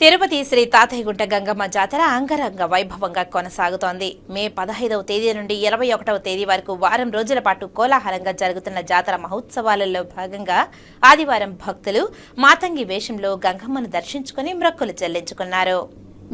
తిరుపతి శ్రీ తాతయ్యగుంట గంగమ్మ జాతర అంగరంగ వైభవంగా కొనసాగుతోంది. మే పదహైదవ తేదీ నుండి ఇరవై ఒకటవ తేదీ వరకు వారం రోజుల పాటు కోలాహలంగా జరుగుతున్న జాతర మహోత్సవాలలో భాగంగా ఆదివారం భక్తులు మాతంగి వేషంలో గంగమ్మను దర్శించుకుని మ్రక్కులు చెల్లించుకున్నారు.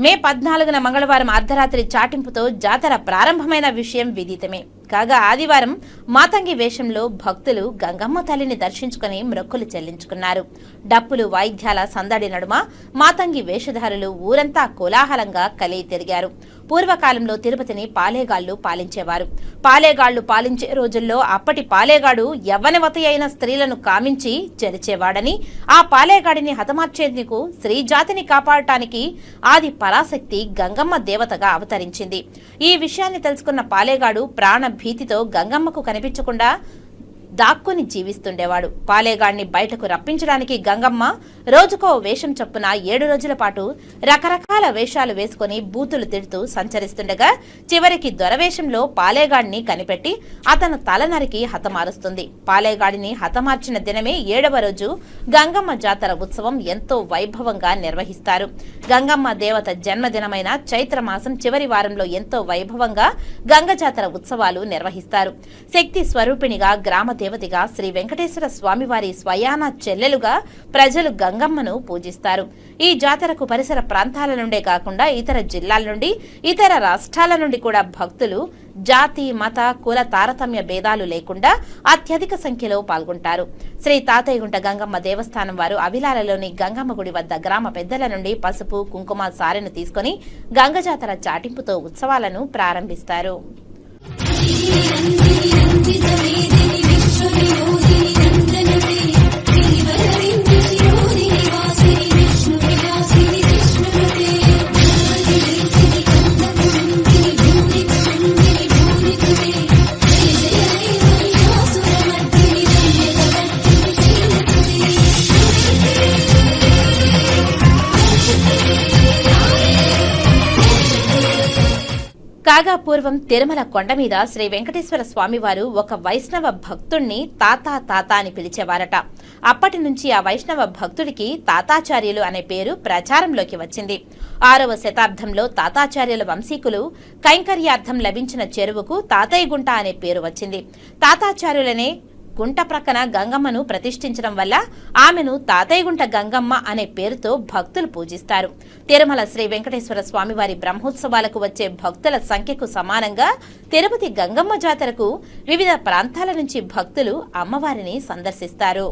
మే పద్నాలుగున మంగళవారం అర్ధరాత్రి చాటింపుతో జాతర ప్రారంభమైన విషయం విదితమే. కాగా ఆదివారం మాతంగి వేషంలో భక్తులు గంగమ్మ తల్లిని దర్శించుకుని మ్రొక్కులు చెల్లించుకున్నారు. డప్పులు వాయిద్యాల సందడి నడుమ మాతంగి వేషధారులు ఊరంతా కోలాహలంగా కలిగి తిరిగారు. పూర్వకాలంలో తిరుపతిని పాలేగాళ్ళు పాలించేవారు. పాలేగాళ్ళు పాలించే రోజుల్లో అప్పటి పాలేగాడు యవ్వనవతి అయిన స్త్రీలను కామించి చెరిచేవాడని ఆ పాలేగాడిని హతమార్చేందుకు స్త్రీ జాతిని కాపాడటానికి ఆది పరాశక్తి గంగమ్మ దేవతగా అవతరించింది. ఈ విషయాన్ని తెలుసుకున్న పాలేగాడు ప్రాణ భీతితో గంగమ్మకు కనిపించకుండా దాక్కుని జీవిస్తుండేవాడు. పాలేగాడిని బయటకు రప్పించడానికి గంగమ్మ రోజుకో వేషం చొప్పున ఏడు రోజుల పాటు రకరకాల వేషాలు వేసుకుని బూతులు తిడుతూ సంచరిస్తుండగా చివరికి దొరవేషంలో పాలేగాడిని కనిపెట్టి అతను తల నరికి హతమారుస్తుంది. పాలేగాడిని హతమార్చిన దినమే ఏడవ రోజు గంగమ్మ జాతర ఉత్సవం ఎంతో వైభవంగా నిర్వహిస్తారు. గంగమ్మ దేవత జన్మదినమైన చైత్ర మాసం చివరి వారంలో ఎంతో వైభవంగా గంగ జాతర ఉత్సవాలు నిర్వహిస్తారు. శక్తి స్వరూపిణిగా గ్రామ దేవతగా శ్రీ వెంకటేశ్వర స్వామివారి స్వయాన చెల్లెలుగా ప్రజలు గంగమ్మను పూజిస్తారు. ఈ జాతరకు పరిసర ప్రాంతాల నుండే కాకుండా ఇతర జిల్లాల నుండి ఇతర రాష్ట్రాల నుండి కూడా భక్తులు జాతి మత కుల తారతమ్య భేదాలు లేకుండా అత్యధిక సంఖ్యలో పాల్గొంటారు. శ్రీ తాతయ్యగుంట గంగమ్మ దేవస్థానం వారు అవిలాలలోని గంగమ్మ గుడి వద్ద గ్రామ పెద్దల నుండి పసుపు కుంకుమ సారెను తీసుకుని గంగ జాతర చాటింపుతో ఉత్సవాలను ప్రారంభిస్తారు. కాగా పూర్వం తిరుమల కొండ మీద శ్రీ వెంకటేశ్వర స్వామివారు ఒక వైష్ణవ భక్తుణ్ణి తాతా తాత అని పిలిచేవారట. అప్పటి నుంచి ఆ వైష్ణవ భక్తుడికి తాతాచార్యులు అనే పేరు ప్రచారంలోకి వచ్చింది. ఆరవ శతాబ్దంలో తాతాచార్యుల వంశీకులు కైంకర్యార్థం లభించిన చెరువుకు తాతయ్య గుంట అనే పేరు వచ్చింది. తాతాచార్యులనే గుంట ప్రక్కన గంగమ్మను ప్రతిష్ఠించడం వల్ల ఆమెను తాతయ్యగుంట గంగమ్మ అనే పేరుతో భక్తులు పూజిస్తారు. తిరుమల శ్రీ వెంకటేశ్వర స్వామివారి బ్రహ్మోత్సవాలకు వచ్చే భక్తుల సంఖ్యకు సమానంగా తిరుపతి గంగమ్మ జాతరకు వివిధ ప్రాంతాల నుంచి భక్తులు అమ్మవారిని సందర్శిస్తారు.